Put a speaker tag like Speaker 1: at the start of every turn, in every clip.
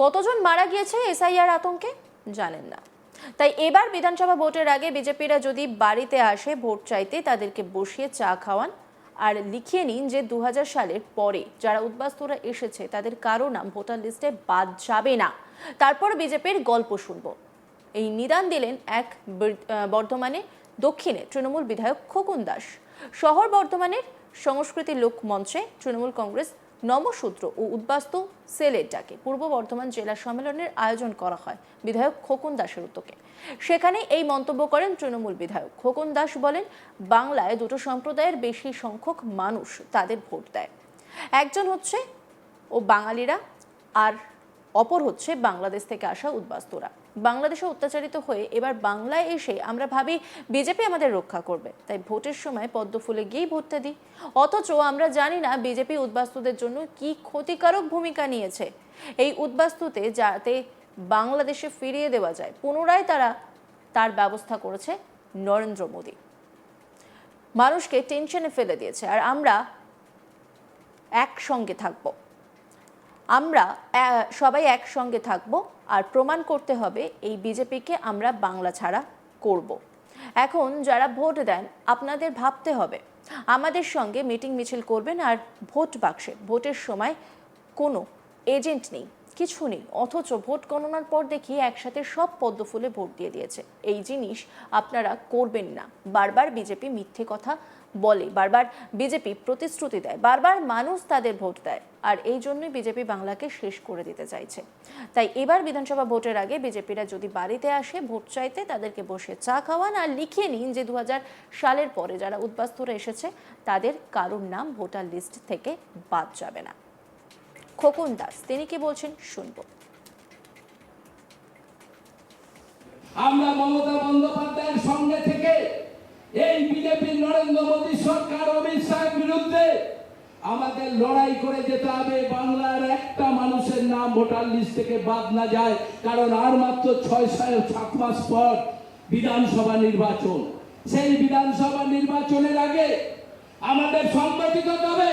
Speaker 1: কতজন মারা গিয়েছে এসআইআর আতঙ্কে? জানেন না। তাই এবার বিধানসভা ভোটের আগে বিজেপিরা যদি বাড়িতে আসে ভোট চাইতে, তাদেরকে বসিয়ে চা খাওয়ান। আর লিখিয়ে নিন যে দু সালের পরে যারা উদ্বাস্তুরা এসেছে, তাদের কারও নাম ভোটার লিস্টে বাদ যাবে না। তারপর বিজেপির গল্প শুনব। এই নিদান দিলেন এক বর্ধমানে দক্ষিণে তৃণমূল বিধায়ক খোকন দাস। শহর বর্ধমানের সংস্কৃতি লোক মঞ্চে তৃণমূল কংগ্রেস নমসূত্র ও উদ্বাস্তু সেলের ডাকে পূর্ব বর্ধমান জেলা সম্মেলনের আয়োজন করা হয় বিধায়ক খোকন দাসের উদ্যোগে। সেখানে এই মন্তব্য করেন তৃণমূল বিধায়ক। খোকন দাস বলেন, বাংলায় দুটো সম্প্রদায়ের বেশি সংখ্যক মানুষ তাদের ভোট দেয়। একজন হচ্ছে ও বাঙালিরা আর অপর হচ্ছে বাংলাদেশ থেকে আসা উদ্বাস্তুরা। বাংলাদেশে অত্যাচারিত হয়ে এবার বাংলায় এসে আমরা ভাবি বিজেপি আমাদের রক্ষা করবে। তাই ভোটের সময় পদ্ম ফুলে গিয়েই ভোটটা দিই। অথচ আমরা জানি না বিজেপি উদ্বাস্তুদের জন্য কি ক্ষতিকারক ভূমিকা নিয়েছে। এই উদ্বাস্তুতে যাতে বাংলাদেশে ফিরিয়ে দেওয়া যায়, পুনরায় তারা তার ব্যবস্থা করেছে নরেন্দ্র মোদী। মানুষকে টেনশনে ফেলে দিয়েছে। আর আমরা একসঙ্গে থাকব। আমরা সবাই একসঙ্গে থাকব আর প্রমাণ করতে হবে এই বিজেপিকে আমরা বাংলা ছাড়া করব। এখন যারা ভোট দেন, আপনাদের ভাবতে হবে, আমাদের সঙ্গে মিটিং মিছিল করবেন আর ভোট বাক্সে, ভোটের সময় কোনো এজেন্ট নেই, কিছু নেই, অথচ ভোট গণনার পর দেখি একসাথে সব পদ্ম ফুলে ভোট দিয়ে দিয়েছে। এই জিনিস আপনারা করবেন না। বারবার বিজেপি মিথ্যে কথা বলে। বারবার বিজেপি প্রতিশ্রুতি দেয়। বারবার মানুষ তাদের ভোট দেয়। আর এই জন্যই বিজেপি বাংলাকে শেষ করে দিতে চাইছে। তাই এবার বিধানসভা ভোটের আগে বিজেপিরা যদি বাড়িতে আসে, ভোট চাইতে তাদেরকে বসে চা খাওয়ান আর লিখিয়ে নিন যে দু সালের পরে যারা উদ্বাস্তুরা এসেছে, তাদের কারোর নাম ভোটার লিস্ট থেকে বাদ যাবে না। খোকন দাস, তিনি কি বলছেন শুনব।
Speaker 2: আমরা মমতা বন্দ্যোপাধ্যায়ের সঙ্গে থেকে এই বিজেপির নরেন্দ্র মোদী সরকার অমিত শাহের বিরুদ্ধে আমাদের লড়াই করে যেতে হবে। বাংলার একটা মানুষের নাম ভোটার লিস্ট থেকে বাদ না যায়, কারণ আর মাত্র ছয় সাত মাস পর বিধানসভা নির্বাচন। সেই বিধানসভা নির্বাচনের আগে আমাদের সংগঠিত হবে,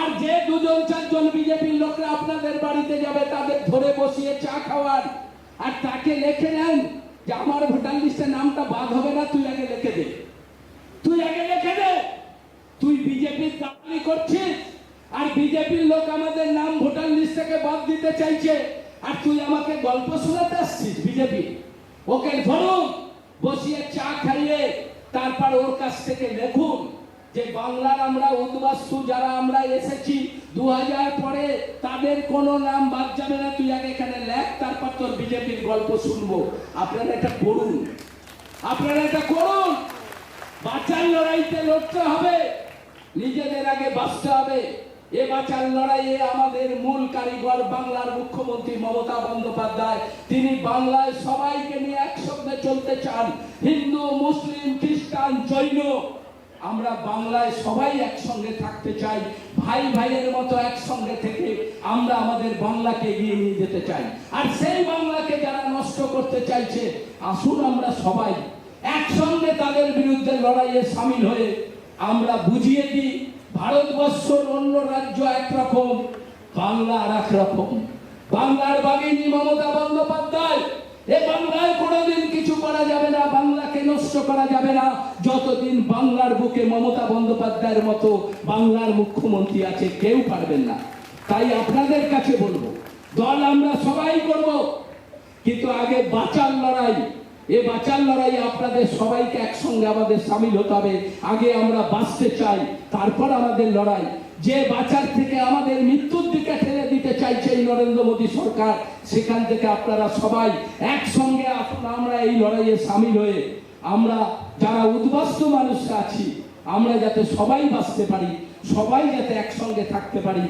Speaker 2: আর যে দুজন, চারজন বিজেপির লোকরা আপনাদের বাড়িতে যাবে, তাদের ধরে বসিয়ে চা খাওয়ার। আর তাকে লিখে নেন যে আমার ভোটার লিস্টে নামটা বাদ হবে না, তুই আগে লিখে দে। তুই আগে লিখে দে। তুই বিজেপির দাবি করছিস, আর বিজেপির লোক আমাদের নাম ভোটার লিস্ট থেকে বাদ দিতে চাইছে, আর তুই আমাকে গল্প শোনাতে আসছিস বিজেপি। ওকে ধরুন, বসিয়ে চা খাইয়ে তারপর ওর কাছ থেকে দেখুন যে বাংলার আমরা উদ্বাস্তু, যারা আমরা এসেছি দু হাজার পরে, তাদের কোনো নাম বাদ যাবে না। তুই আগে এখানে লেখ, তারপর তোর বিজেপির গল্প শুনব। আপনারা এটা করুন আপনারা এটা করুন। বাঁচার লড়াইতে লড়তে হবে। নিজেদের আগে বাঁচতে হবে। এ বাঁচার লড়াইয়ে আমাদের মূল কারিগর বাংলার মুখ্যমন্ত্রী মমতা বন্দ্যোপাধ্যায়। তিনি বাংলায় সবাইকে নিয়ে একসঙ্গে চলতে চান। হিন্দু, মুসলিম, খ্রিস্টান, জৈন, আমরা বাংলায় সবাই একসঙ্গে থাকতে চাই। ভাই, ভাইয়ের মতো একসঙ্গে থেকে আমরা আমাদের বাংলাকে এগিয়ে নিয়ে যেতে চাই। আর সেই বাংলাকে যারা নষ্ট করতে চাইছে, আসুন আমরা সবাই একসঙ্গে তাদের বিরুদ্ধে লড়াইয়ে সামিল হয়ে আমরা বুঝিয়ে দিই, ভারতবর্ষর অন্য রাজ্য একরকম বাংলা আর একরকম। বাংলার বাগিনী মমতা বন্দ্যোপাধ্যায়, এ বাংলায় কোনোদিন কিছু করা যাবে না, বাংলাকে নষ্ট করা যাবে না। যতদিন বাংলার বুকে মমতা বন্দ্যোপাধ্যায়ের মতো বাংলার মুখ্যমন্ত্রী আছে, কেউ পারবেন না। তাই আপনাদের কাছে বলব, দল আমরা সবাই করব, কিন্তু আগে বাঁচার লড়াই এ বাঁচার লড়াই আপনাদের সবাইকে একসঙ্গে আমাদের সামিল হতে হবে। আগে আমরা বাঁচতে চাই, তারপর আমাদের লড়াই। যে বাঁচার থেকে আমাদের মৃত্যুর দিকে ঠেলে দিতে চাইছে এই নরেন্দ্র মোদী সরকার, সেখান থেকে আপনারা সবাই একসঙ্গে আমরা এই লড়াইয়ে সামিল হয়ে আমরা যারা উদ্বাস্তু মানুষরা আছি, আমরা যাতে সবাই বাঁচতে পারি, সবাই যাতে একসঙ্গে থাকতে পারি।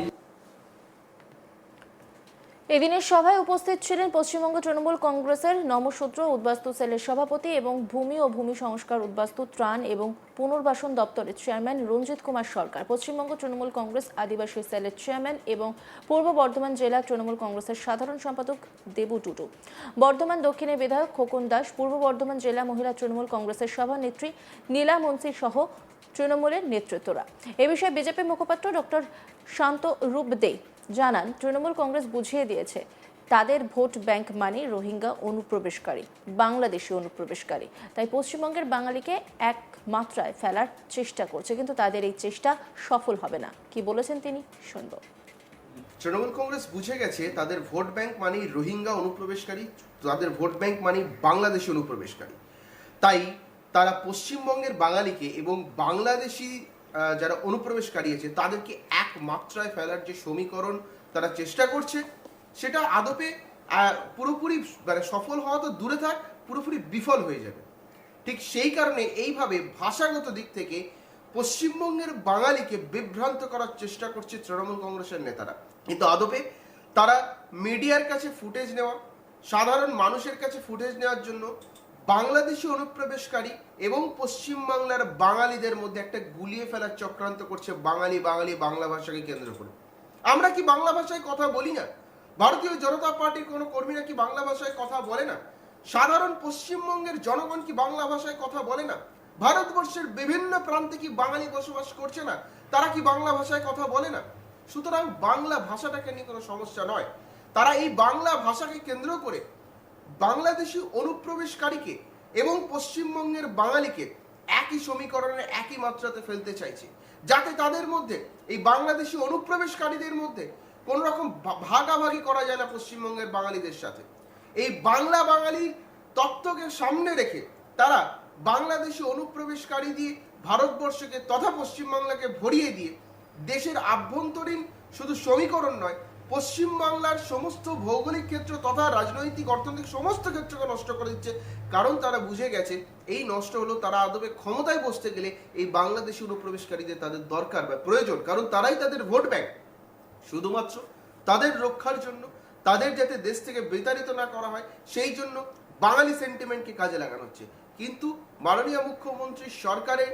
Speaker 1: এদিনের সভায় উপস্থিত ছিলেন পশ্চিমবঙ্গ তৃণমূল কংগ্রেসের নমসূত্র উদ্বাস্তু সেলের সভাপতি এবং ভূমি ও ভূমি সংস্কার উদ্বাস্তু ত্রাণ এবং পুনর্বাসন দপ্তরের চেয়ারম্যান রঞ্জিত কুমার সরকার, পশ্চিমবঙ্গ তৃণমূল কংগ্রেস আদিবাসী সেলের চেয়ারম্যান এবং পূর্ব বর্ধমান জেলা তৃণমূল কংগ্রেসের সাধারণ সম্পাদক দেবু টুটু, বর্ধমান দক্ষিণের বিধায়ক খোকন দাস, পূর্ব বর্ধমান জেলা মহিলা তৃণমূল কংগ্রেসের সভানেত্রী নীলা মুন্সি সহ তৃণমূলের নেতৃত্বরা। এ বিষয়ে বিজেপি মুখপাত্র ডক্টর শান্ত রূপ দে জানান, তৃণমূল কংগ্রেস বুঝিয়ে দিয়েছে, তাদের ভোট ব্যাংক মানে রোহিঙ্গা অনুপ্রবেশকারী, বাংলাদেশি অনুপ্রবেশকারী। তাই পশ্চিমবঙ্গের বাঙালিকে এক মাত্রায় ফেলার চেষ্টা করছে, কিন্তু তাদের এই চেষ্টা সফল হবে না। কি বলেছেন তিনি? শুনব।
Speaker 3: তৃণমূল কংগ্রেস বুঝে গেছে, তাদের ভোট ব্যাংক মানেই রোহিঙ্গা অনুপ্রবেশকারী, তাদের ভোট ব্যাংক মানেই বাংলাদেশি অনুপ্রবেশকারী। তাই তারা পশ্চিমবঙ্গের বাঙালিকে এবং বাংলাদেশি যারা অনুপ্রবেশকারী আছে, তাদেরকে এক মাত্রায় ফেলার যে সমীকরণ তারা চেষ্টা করছে, সেটা আদপে পুরোপুরি মানে সফল হওয়া তো দূরে থাক, পুরোপুরি বিফল হয়ে যাবে। ঠিক সেই কারণে এইভাবে ভাষাগত দিক থেকে পশ্চিমবঙ্গের বাঙালিকে বিভ্রান্ত করার চেষ্টা করছে তৃণমূল কংগ্রেসের নেতারা। কিন্তু আদপে তারা মিডিয়ার কাছে ফুটেজ নেওয়া, সাধারণ মানুষের কাছে ফুটেজ নেওয়ার জন্য বাংলাদেশি অনুপ্রবেশকারী এবং পশ্চিমবাংলার বাঙালিদের মধ্যে একটা গুলিয়ে ফেলার চক্রান্ত করছে বাঙালি বাঙালি বাংলা ভাষাকে কেন্দ্র করে। আমরা কি বাংলা ভাষায় কথা বলি না? ভারতীয় জনতা পার্টির কোনো কর্মীরা কি বাংলা ভাষায় কথা বলে না? সাধারণ পশ্চিমবঙ্গের জনগণ কি বাংলা ভাষায় কথা বলে না? ভারতবর্ষের বিভিন্ন প্রান্তে কি বাঙালি বসবাস করছে না? তারা কি বাংলা ভাষায় কথা বলে না? সুতরাং বাংলা ভাষাটাকে নিয়ে কোনো সমস্যা নয়। তারা এই বাংলা ভাষাকে কেন্দ্র করে বাংলাদেশি অনুপ্রবেশকারীকে এবং পশ্চিমবঙ্গের বাঙালিকে একই সমীকরণে একই মাত্রাতে ফেলতে চাইছে, যাতে তাদের মধ্যে, এই বাংলাদেশি অনুপ্রবেশকারীদের মধ্যে কোন রকম ভাগাভাগি করা যায় না পশ্চিমবঙ্গের বাঙালিদের সাথে। এই বাংলা বাঙালি তত্ত্বকে সামনে রেখে তারা বাংলাদেশি অনুপ্রবেশকারী দিয়ে ভারতবর্ষকে তথা পশ্চিমবাংলাকে ভরিয়ে দিয়ে দেশের আভ্যন্তরীণ শুধু সমীকরণ নয় পশ্চিমবাংলার সমস্ত ভৌগোলিক ক্ষেত্র তথা রাজনৈতিক, অর্থনৈতিক সমস্ত ক্ষেত্রকে নষ্ট করে দিচ্ছে। কারণ তারা বুঝে গেছে, এই নষ্ট হলো তারা আদবে ক্ষমতায় বসতে গেলে এই বাংলাদেশি অনুপ্রবেশকারীদের তাদের দরকার বা প্রয়োজন। কারণ তারাই তাদের ভোট ব্যাংক। শুধুমাত্র তাদের রক্ষার জন্য, তাদের যাতে দেশ থেকে বিতাড়িত না করা হয়, সেই জন্য বাঙালি সেন্টিমেন্টকে কাজে লাগানো হচ্ছে। কিন্তু মাননীয় মুখ্যমন্ত্রী সরকারের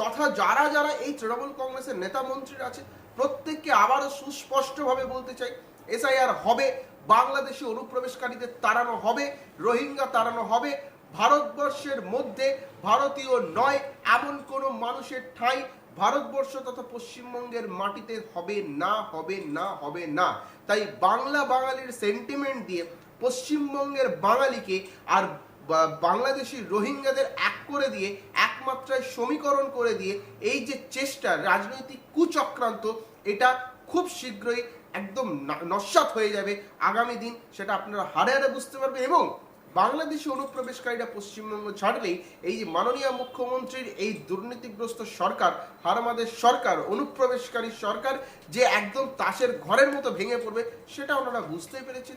Speaker 3: তথা যারা যারা এই তৃণমূল কংগ্রেসের নেতা মন্ত্রীরা আছে প্রত্যেককে আবারও সুস্পষ্টভাবে বলতে চাই, এসআইআর হবে, বাংলাদেশি অনুপ্রবেশকারীদের তাড়ানো হবে, রোহিঙ্গা তাড়ানো হবে, ভারতবর্ষের মধ্যে ভারতীয় নয়, এমন কোনো মানুষের ঠাঁই ভারতবর্ষ তথা পশ্চিমবঙ্গের মাটিতে হবে না হবে না হবে না। তাই বাংলা বাঙালির সেন্টিমেন্ট দিয়ে পশ্চিমবঙ্গের বাঙালিকে আর বাংলাদেশি রোহিঙ্গাদের এক করে দিয়ে একমাত্রায় সমীকরণ করে দিয়ে এই যে চেষ্টা, রাজনৈতিক কুচক্রান্ত, এটা খুব শীঘ্রই একদম না- নস্যাৎ হয়ে যাবে। আগামী দিন সেটা আপনারা হারে হারে বুঝতে পারবেন এবং বাংলাদেশি অনুপ্রবেশকারীরা পশ্চিমবঙ্গ ছাড়লেই এই যে মাননীয় মুখ্যমন্ত্রীর এই দুর্নীতিগ্রস্ত সরকার, হারমাদের সরকার, অনুপ্রবেশকারী সরকার যে একদম তাসের ঘরের মতো ভেঙে পড়বে, সেটা ওনারা বুঝতেই পেরেছেন।